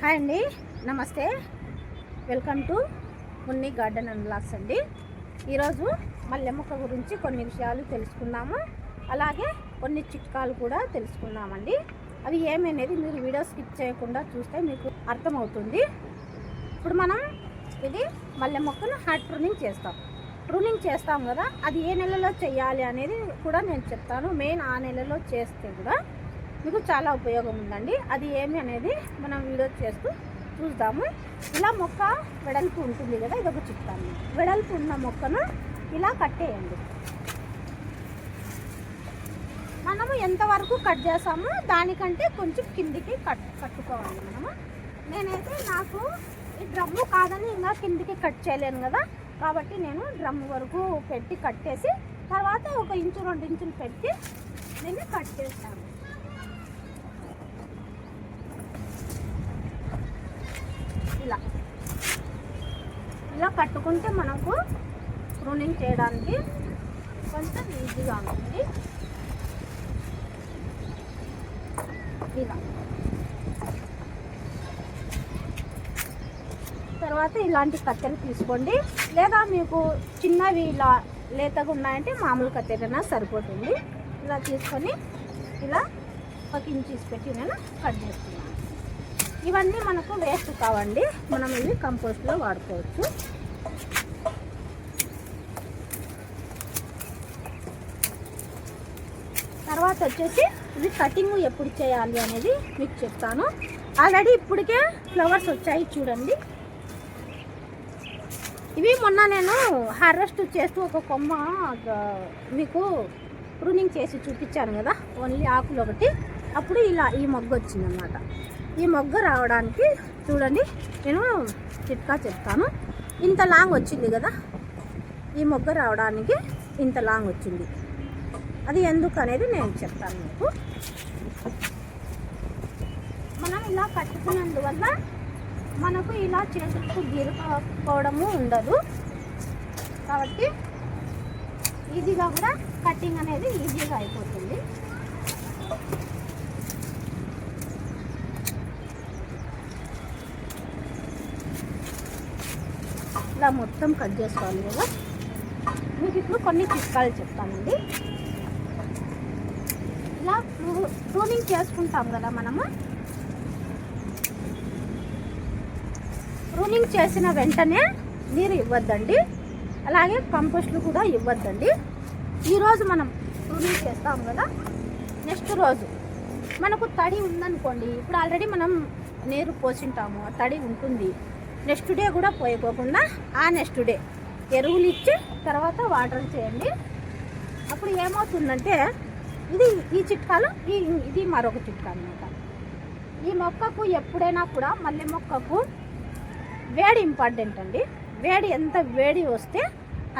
Hi అండి నమస్తే. Welcome to Munni garden and blogs అండి. ఈరోజు మల్లె మొక్క గురించి కొన్ని విషయాలు తెలుసుకుందాము. అలాగే కొన్ని చిట్కాలు కూడా తెలుసుకుందామండి. అవి ఏమనేది మీరు వీడియో స్కిప్ చేయకుండా చూస్తే మీకు అర్థమవుతుంది. ఇప్పుడు మనం ఇది మల్లె మొక్కను హార్ట్ ప్రూనింగ్ చేస్తాం. ప్రూనింగ్ చేస్తాం కదా అది ఏ నెలలో చేయాలి అనేది కూడా నేను చెప్తాను. మెయిన్ ఆ నెలలో చేస్తే కూడా మీకు చాలా ఉపయోగం ఉందండి. అది ఏమి అనేది మనం వీడియో చేస్తూ చూద్దాము. ఇలా మొక్క వెడల్పు ఉంటుంది కదా ఇది చెప్తాను వెడల్పు ఉన్న మొక్కను ఇలా కట్టేయండి. మనము ఎంతవరకు కట్ చేసామో దానికంటే కొంచెం కిందికి కట్ కట్టుకోవాలి మనము. నేనైతే నాకు ఈ డ్రమ్ము కాదని ఇంకా కిందికి కట్ చేయలేను కదా కాబట్టి నేను డ్రమ్ వరకు పెట్టి కట్టేసి తర్వాత ఒక ఇంచు రెండు ఇంచులు పెట్టి నేను కట్ చేస్తాను ఇలా ఇలా కట్టుకుంటే మనకు ప్రూనింగ్ చేయడానికి కొంచెం ఈజీగా ఉంటుంది. ఇలా. తర్వాత ఇలాంటి కత్తెలు తీసుకోండి. లేదా మీకు చిన్నవి ఇలా లేతగా ఉన్నాయంటే మామూలు కత్తెరైనా సరిపోతుంది. ఇలా తీసుకొని ఇలా ఒక ఇంచు పెట్టి నేను కట్ చేస్తున్నాను ఇవన్నీ మనకు వేస్ట్ కావండి. మనం ఇవి కంపోస్ట్లో వాడుకోవచ్చు. తర్వాత వచ్చేసి ఇది కటింగ్ ఎప్పుడు చేయాలి అనేది మీకు చెప్తాను. ఆల్రెడీ ఇప్పటికే ఫ్లవర్స్ వచ్చాయి చూడండి. ఇవి మొన్న నేను హార్వెస్ట్ చేస్తూ ఒక కొమ్మ మీకు ప్రూనింగ్ చేసి చూపించాను కదా. ఓన్లీ ఆకులు ఒకటి. అప్పుడు ఇలా ఈ మొగ్గ వచ్చిందన్నమాట. ఈ మొగ్గ రావడానికి చూడండి నేను చిట్కా చెప్తాను. ఇంత లాంగ్ వచ్చింది కదా? ఈ మొగ్గ రావడానికి ఇంత లాంగ్ వచ్చింది. అది ఎందుకు అనేది నేను చెప్తాను మీకు. మనం ఇలా కట్టుకున్నందువల్ల మనకు ఇలా చేతులకు గీరుకోవడము ఉండదు. కాబట్టి ఈజీగా కూడా కటింగ్ అనేది ఈజీగా అయిపోతుంది. ఇలా మొత్తం కట్ చేసుకోవాలి కదా. మీకు ఇప్పుడు కొన్ని చిట్కాలు చెప్తానండి. ఇలా ప్రూనింగ్ చేసుకుంటాం కదా మనము. ప్రూనింగ్ చేసిన వెంటనే నీరు ఇవ్వద్దండి. అలాగే కంపోస్ట్లు కూడా ఇవ్వద్దండి. ఈరోజు మనం ప్రూనింగ్ చేస్తాం కదా. నెక్స్ట్ రోజు మనకు తడి ఉందనుకోండి. ఇప్పుడు ఆల్రెడీ మనం నీరు పోసింటాము. ఆ తడి ఉంటుంది. నెక్స్ట్ డే కూడా పోయిపోకుండా ఆ నెక్స్ట్ డే ఎరువులు ఇచ్చి తర్వాత వాటర్ చేయండి. అప్పుడు ఏమవుతుందంటే ఇది ఈ చిట్కాలు ఈ ఇది మరొక చిట్కా అనమాట ఈ మొక్కకు ఎప్పుడైనా కూడా మల్లె మొక్కకు వేడి ఇంపార్టెంట్ అండి. వేడి ఎంత వేడి వస్తే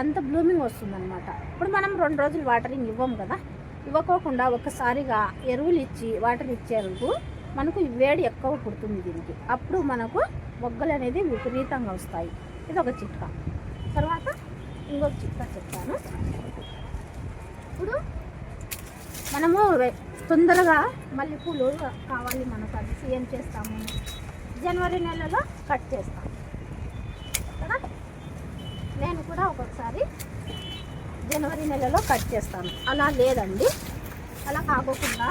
అంత బ్లూమింగ్ వస్తుందన్నమాట. ఇప్పుడు మనం రెండు రోజులు వాటరింగ్ ఇవ్వం కదా. ఇవ్వకోకుండా ఒకసారిగా ఎరువులు ఇచ్చి వాటర్ ఇచ్చేందుకు మనకు వేడి ఎక్కువ పుడుతుంది దీనికి. అప్పుడు మనకు మొగ్గలు అనేది విపరీతంగా వస్తాయి. ఇది ఒక చిట్కా. తర్వాత ఇంకొక చిట్కా చెప్తాను. ఇప్పుడు మనము తొందరగా మల్లెపూలు కావాలి మనకు అది ఏం చేస్తాము. జనవరి నెలలో కట్ చేస్తాం కదా? నేను కూడా ఒక్కొక్కసారి జనవరి నెలలో కట్ చేస్తాను. అలా లేదండి. అలా కాకోకుండా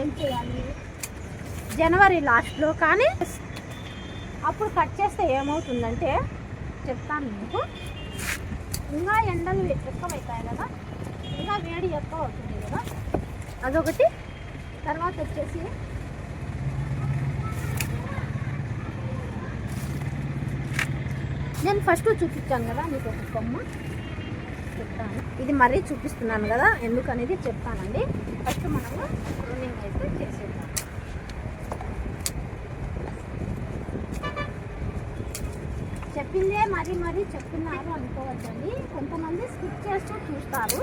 ఏం చేయాలి? జనవరి లాస్ట్లో కానీ అప్పుడు కట్ చేస్తే ఏమవుతుందంటే చెప్తాను మీకు. ఇంకా ఎండలు ఎక్కువైతాయి కదా ఇంకా వేడి ఎక్కువ అవుతుంది కదా. అదొకటి. తర్వాత వచ్చేసి నేను ఫస్ట్ చూపించాను కదా మీకు ఒక కొమ్మ. చెప్తాను. ఇది మరీ చూపిస్తున్నాను కదా ఎందుకనేది చెప్తానండి. ఫస్ట్ మనము రన్నింగ్ అయితే చేసేది చెప్పిందే మరీ మరీ చెప్తున్నారు అనుకోవచ్చండి కొంతమంది స్కిప్ చేస్తూ చూస్తారు.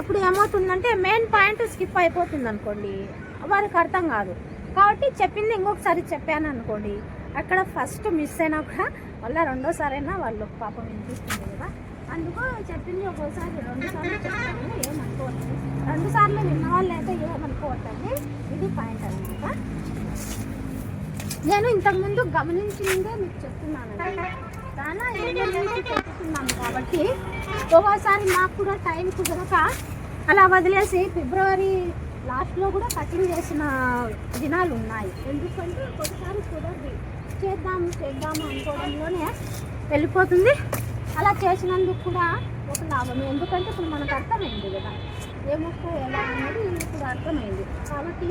అప్పుడు ఏమవుతుందంటే మెయిన్ పాయింట్ స్కిప్ అయిపోతుంది అనుకోండి. వారికి అర్థం కాదు. కాబట్టి చెప్పింది ఇంకొకసారి చెప్పాను అనుకోండి. అక్కడ ఫస్ట్ మిస్ అయినా కూడా మళ్ళీ రెండోసారి అయినా వాళ్ళు పాపం వినిపిస్తుంది కదా. అందుకు చెప్పింది ఒక్కోసారి రెండు సార్లు ఏమనుకోవద్దు రెండుసార్లు విన్న వాళ్ళు అయితే ఏమనుకోవద్దండి. ఇది పాయింట్ అనమాట నేను ఇంతకుముందు గమనించిందే మీకు చెప్తున్నాను చాలా ఏళ్ళ నుంచి కాబట్టి ఒక్కోసారి మాకు కూడా టైం కుదరక అలా వదిలేసి ఫిబ్రవరి లాస్ట్లో కూడా కటింగ్ చేసిన దినాలు ఉన్నాయి. ఎందుకంటే ఒకసారి కుదరదు. చేద్దాము చేద్దాము అనుకోవడంలోనే వెళ్ళిపోతుంది. అలా చేసినందుకు కూడా ఒక లాభం. ఎందుకంటే ఇప్పుడు మనకు అర్థమైంది కదా. ఏ మొక్క ఎలా అనేది ఇప్పుడు అర్థమైంది. కాబట్టి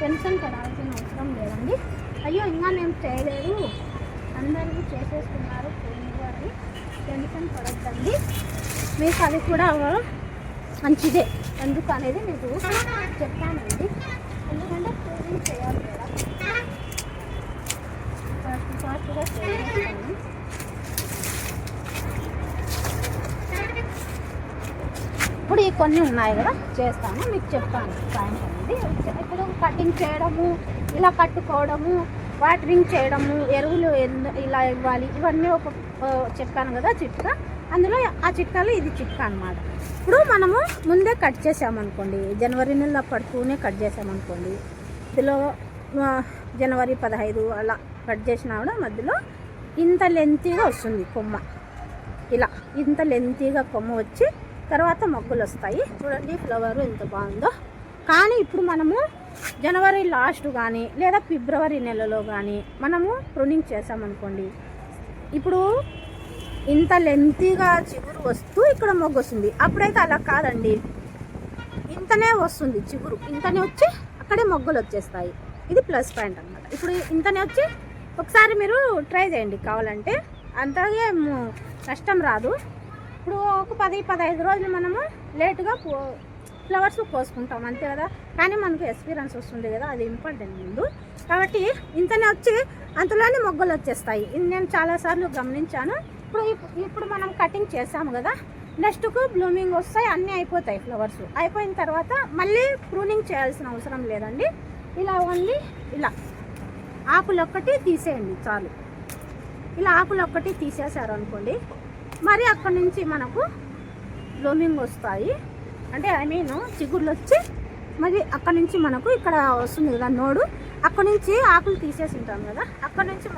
టెన్షన్ పడాల్సిన అవసరం లేదండి. అయ్యో ఇంకా మేము చేయలేదు. అందరూ చేసేస్తున్నారు పోయినవారు టెన్షన్ పడద్దండి. మీకు అది కూడా మంచిదే. ఎందుకు అనేది మీకు చెప్తానండి. ఎందుకంటే పూజలు చేయాలి కదా. ఫాస్ట్గా చేయాలి. ఇప్పుడు ఈ కొన్ని ఉన్నాయి కదా చేస్తాను మీకు చెప్తాను. పాయింట్ అనేది ఇప్పుడు కటింగ్ చేయడము ఇలా కట్టుకోవడము వాటరింగ్ చేయడము ఎరువులు ఎందు- ఇలా ఇవ్వాలి. ఇవన్నీ ఒక చెప్పాను కదా చిట్కా. అందులో ఆ చిట్కాలో ఇది చిట్కా అన్నమాట. ఇప్పుడు మనము ముందే కట్ చేసామనుకోండి జనవరి నెల పడుతూనే కట్ చేసామనుకోండి ఇందులో జనవరి పదహైదు అలా కట్ చేసినా కూడా మధ్యలో ఇంత లెంతీగా వస్తుంది కొమ్మ. ఇలా ఇంత లెంతీగా కొమ్మ వచ్చి తర్వాత మొగ్గలు వస్తాయి. చూడండి ఫ్లవర్ ఎంత బాగుందో. కానీ ఇప్పుడు మనము జనవరి లాస్ట్ కానీ లేదా ఫిబ్రవరి నెలలో కానీ మనము ప్రూనింగ్ చేసామనుకోండి ఇప్పుడు ఇంత లెంతీగా చిగురు వస్తూ ఇక్కడ మొగ్గు వస్తుంది. అప్పుడైతే అలా కాదండి. ఇంతనే వస్తుంది చిగురు. ఇంతనే వచ్చి అక్కడే మొగ్గలు వచ్చేస్తాయి. ఇది ప్లస్ పాయింట్ అన్నమాట. ఇప్పుడు ఇంతనే వచ్చి ఒకసారి మీరు ట్రై చేయండి కావాలంటే. అంతగా కష్టం రాదు. ఇప్పుడు ఒక పది పదహైదు రోజులు మనము లేటుగా పో ఫ్లవర్స్ పోసుకుంటాం అంతే కదా? కానీ మనకు ఎక్స్పీరియన్స్ వస్తుంది కదా అది ఇంపార్టెంట్ ముందు. కాబట్టి ఇంతనే వచ్చి అంతలోనే మొగ్గలు వచ్చేస్తాయి. ఇది నేను చాలాసార్లు గమనించాను. ఇప్పుడు ఇప్- ఇప్పుడు మనం కటింగ్ చేసాము కదా నెక్స్ట్కు బ్లూమింగ్ వస్తాయి అన్నీ అయిపోతాయి ఫ్లవర్స్. అయిపోయిన తర్వాత మళ్ళీ ప్రూనింగ్ చేయాల్సిన అవసరం లేదండి. ఇలా ఓన్లీ ఇలా. ఆకులు ఒక్కటి తీసేయండి చాలు. ఇలా ఆకులు ఒక్కటి తీసేశారు అనుకోండి మరి అక్కడ నుంచి మనకు బ్లూమింగ్ వస్తాయి. అంటే ఐ మీన్ చిగుళ్ళు వచ్చి మరి అక్కడ నుంచి మనకు ఇక్కడ వస్తుంది కదా నోడు. అక్కడ నుంచి ఆకులు తీసేసి ఉంటాం కదా. అక్కడ నుంచి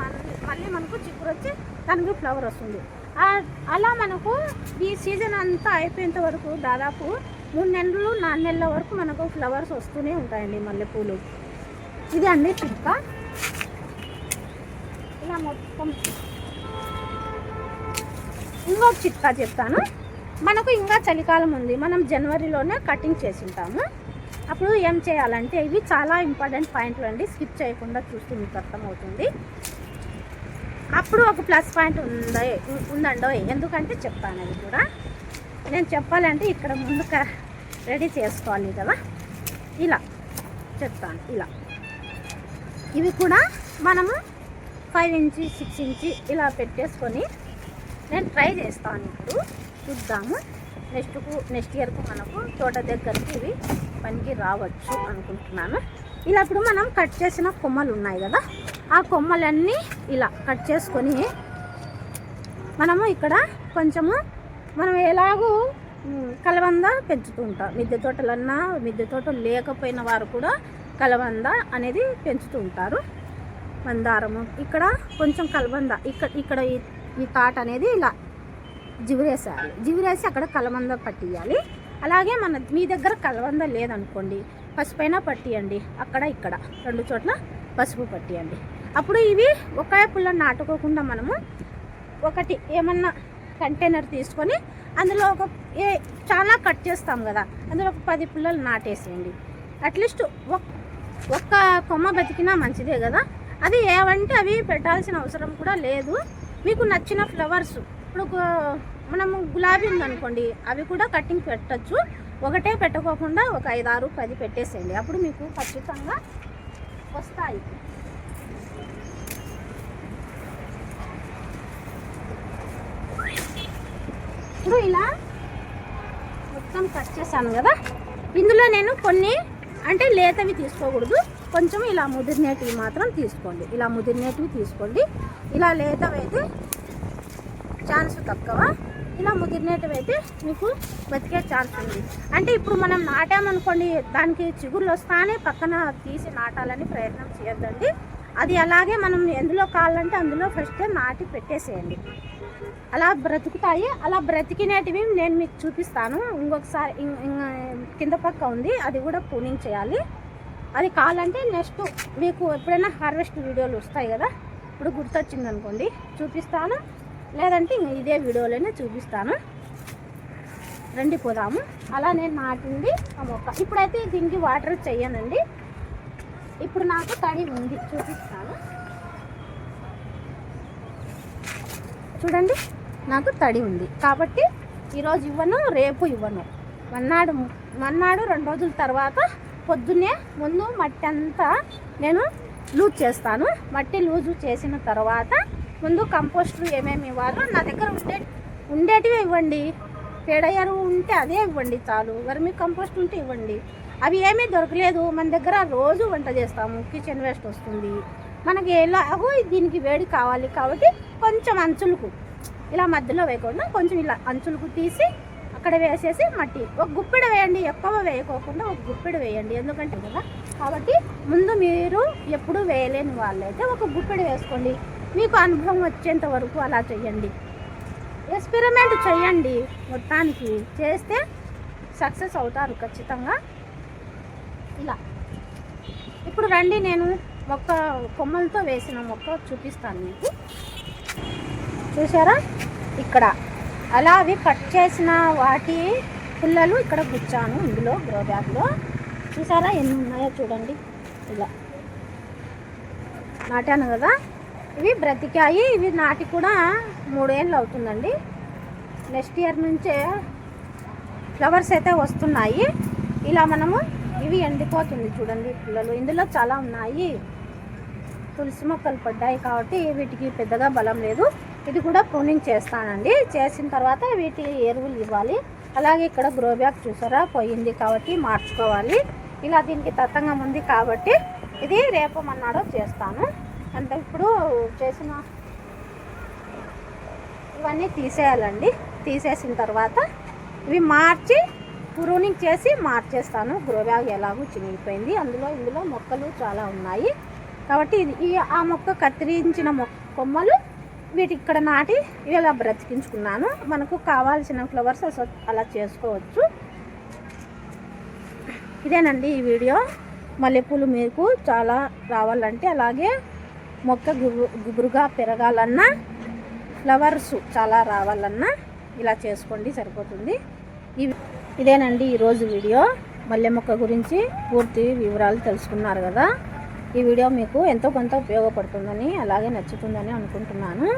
మళ్ళీ మనకు చిగురు వచ్చి దానికి ఫ్లవర్ వస్తుంది. అలా మనకు ఈ సీజన్ అంతా అయిపోయేంత వరకు దాదాపు మూడు నెలలు నాలుగు నెలల వరకు మనకు ఫ్లవర్స్ వస్తూనే ఉంటాయండి మల్లెపూలు. ఇది అండి చిక్క ఇలా మొత్తం ఇంకొక చిట్కా చెప్తాను. మనకు ఇంకా చలికాలం ఉంది. మనం జనవరిలోనే కటింగ్ చేసి ఉంటాము అప్పుడు ఏం చేయాలంటే ఇవి చాలా ఇంపార్టెంట్ పాయింట్లు అండి. స్కిప్ చేయకుండా చూస్తే మీకు అర్థమవుతుంది. అప్పుడు ఒక ప్లస్ పాయింట్ ఉందో ఉందండో? ఎందుకంటే చెప్తాను అది కూడా. నేను చెప్పాలంటే ఇక్కడ ముందు రెడీ చేసుకోవాలి కదా. ఇలా చెప్తాను. ఇలా. ఇవి కూడా మనము ఫైవ్ ఇంచి సిక్స్ ఇంచి ఇలా పెట్టేసుకొని నేను ట్రై చేస్తాను ఇప్పుడు. చూద్దాము. నెక్స్ట్కు నెక్స్ట్ ఇయర్కు మనకు తోట దగ్గరికి ఇవి పనికి రావచ్చు అనుకుంటున్నాను. ఇలా ఇప్పుడు మనం కట్ చేసిన కొమ్మలు ఉన్నాయి కదా ఆ కొమ్మలన్నీ ఇలా కట్ చేసుకొని మనము ఇక్కడ కొంచెము మనం ఎలాగూ కలబంద పెంచుతూ మిద్దె తోటలన్నా మిద్దె తోటలు లేకపోయిన వారు కూడా కలబంద అనేది పెంచుతూ ఉంటారు. మందారము. ఇక్కడ కొంచెం కలబంద. ఇక్కడ ఇక్కడ ఈ- తాట్ తాట అనేది ఇలా జిగురేసేయాలి జిగురేసి అక్కడ కలబంద పట్టియాలి. అలాగే మన మీ దగ్గర కలబంద లేదనుకోండి పసుపైన పట్టియండి. అక్కడ ఇక్కడ రెండు చోట్ల పసుపు పట్టియండి. అప్పుడు ఇవి ఒకే పుల్ల నాటుకోకుండా మనము ఒకటి ఏమన్నా కంటైనర్ తీసుకొని అందులో ఒక ఏ చాలా కట్ చేస్తాం కదా అందులో ఒక పది పుల్లలు నాటేసేయండి. అట్లీస్ట్ ఒక్క కొమ్మ బతికినా మంచిదే కదా. అది ఏవంటే అవి పెట్టాల్సిన అవసరం కూడా లేదు. మీకు నచ్చిన ఫ్లవర్స్. ఇప్పుడు మనము గులాబీ ఉందనుకోండి అవి కూడా కటింగ్ పెట్టచ్చు. ఒకటే పెట్టుకోకుండా ఒక ఐదు ఆరు పది పెట్టేసేయండి. అప్పుడు మీకు ఖచ్చితంగా వస్తాయి. ఇప్పుడు ఇలా మొత్తం కట్ చేశాను కదా. ఇందులో నేను కొన్ని అంటే లేతవి తీసుకోకూడదు. కొంచెం ఇలా ముదిరినేటివి మాత్రం తీసుకోండి. ఇలా ముదిరినేటివి తీసుకోండి. ఇలా లేతవైతే అయితే ఛాన్స్ తక్కువ. ఇలా ముదిరినేటివి అయితే మీకు బతికే ఛాన్స్ ఉంది. అంటే ఇప్పుడు మనం నాటామనుకోండి దానికి చిగుర్లు వస్తానే పక్కన తీసి నాటాలని ప్రయత్నం చేయొద్దండి. అది అలాగే మనం ఎందులో కావాలంటే అందులో ఫస్ట్ నాటి పెట్టేసేయండి. అలా బ్రతుకుతాయి. అలా బ్రతికినేటివి నేను మీకు చూపిస్తాను. ఇంకొకసారి కింద పక్క ఉంది. అది కూడా పూనింగ్ చేయాలి. అది కావాలంటే నెక్స్ట్ మీకు ఎప్పుడైనా హార్వెస్ట్ వీడియోలు వస్తాయి కదా ఇప్పుడు గుర్తొచ్చింది అనుకోండి చూపిస్తాను. లేదంటే ఇదే వీడియోలోనే చూపిస్తాను. రండి పోదాము. అలా నేను నాటింది ఆ మొక్క. ఇప్పుడైతే దీనికి వాటర్ చెయ్యనండి. ఇప్పుడు నాకు తడి ఉంది చూపిస్తాను. చూడండి నాకు తడి ఉంది. కాబట్టి ఈరోజు ఇవ్వను రేపు ఇవ్వను. మన్నాడు మన్నాడు రెండు రోజుల తర్వాత పొద్దున్నే ముందు మట్టి అంతా నేను లూజ్ చేస్తాను. మట్టి లూజు చేసిన తర్వాత ముందు కంపోస్టులు ఏమేమి ఇవ్వాలో నా దగ్గర ఉండే ఉండేటివి ఇవ్వండి. పేడ ఎరువు ఉంటే అదే ఇవ్వండి చాలు. వర్మి కంపోస్ట్ ఉంటే ఇవ్వండి. అవి ఏమీ దొరకలేదు. మన దగ్గర రోజు వంట చేస్తాము. కిచెన్ వేస్ట్ వస్తుంది. మనకి ఎలాగో దీనికి వేడి కావాలి కాబట్టి కొంచెం అంచులకు ఇలా మధ్యలో వేయకుండా కొంచెం ఇలా అంచులకు తీసి అక్కడ వేసేసి మట్టి. ఒక గుప్పెడు వేయండి ఎక్కువ వేయకోకుండా ఒక గుప్పెడు వేయండి. ఎందుకంటే కదా? కాబట్టి ముందు మీరు ఎప్పుడు వేయలేని వాళ్ళైతే ఒక గుప్పెడు వేసుకోండి. మీకు అనుభవం వచ్చేంత వరకు అలా చేయండి ఎక్స్పెరిమెంట్ చేయండి మొత్తానికి చేస్తే సక్సెస్ అవుతారు ఖచ్చితంగా. ఇలా. ఇప్పుడు రండి నేను మొక్క కొమ్మలతో వేసిన మొక్క చూపిస్తాను మీకు. చూసారా ఇక్కడ. అలా అవి కట్ చేసిన వాటి పుల్లలు ఇక్కడ గుచ్చాను ఇందులో గ్రో బ్యాగ్లో చూసారా ఎన్ని ఉన్నాయో చూడండి. ఇలా. నాటాను కదా. ఇవి బ్రతికాయి. ఇవి నాటి కూడా మూడేళ్ళు అవుతుందండి. నెక్స్ట్ ఇయర్ నుంచే ఫ్లవర్స్ అయితే వస్తున్నాయి. ఇలా మనము ఇవి ఎండిపోతుంది చూడండి పిల్లలు. ఇందులో చాలా ఉన్నాయి. తులసి మొక్కలు పడ్డాయి కాబట్టి వీటికి పెద్దగా బలం లేదు. ఇది కూడా ప్రూనింగ్ చేస్తానండి. చేసిన తర్వాత వీటి ఎరువులు ఇవ్వాలి. అలాగే ఇక్కడ గ్రో బ్యాగ్ చూసారా? పోయింది కాబట్టి మార్చుకోవాలి. ఇలా దీనికి తత్తంగా ఉంది కాబట్టి ఇది రేపు మన్నాడో చేస్తాను. అంటే ఇప్పుడు చేసిన ఇవన్నీ తీసేయాలండి. తీసేసిన తర్వాత ఇవి మార్చి ప్రూనింగ్ చేసి మార్చేస్తాను. గ్రో బ్యాగ్ ఎలాగో చినిగిపోయింది. అందులో ఇందులో మొక్కలు చాలా ఉన్నాయి. కాబట్టి ఇది ఈ ఆ మొక్క కత్తిరించిన మొక్క కొమ్మలు వీటి ఇక్కడ నాటి ఇలా బ్రతికించుకున్నాను. మనకు కావాల్సిన ఫ్లవర్స్ అలా చేసుకోవచ్చు. ఇదేనండి ఈ వీడియో. మల్లెపూలు మీకు చాలా రావాలంటే అలాగే మొక్క గుబు గుబురుగా పెరగాలన్నా ఫ్లవర్స్ చాలా రావాలన్నా ఇలా చేసుకోండి సరిపోతుంది. ఇవి ఇదేనండి ఈరోజు వీడియో. మల్లె మొక్క గురించి పూర్తి వివరాలు తెలుసుకున్నారు కదా. ఈ వీడియో మీకు ఎంతో కొంత ఉపయోగపడుతుందని అలాగే నచ్చుతుందని అనుకుంటున్నాను.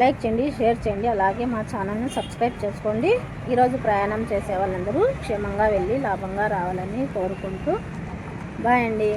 లైక్ చేయండి షేర్ చేయండి అలాగే మా ఛానల్ని సబ్స్క్రైబ్ చేసుకోండి. ఈరోజు ప్రయాణం చేసే వాళ్ళందరూ క్షేమంగా వెళ్ళి లాభంగా రావాలని కోరుకుంటూ బాయ్ అండి.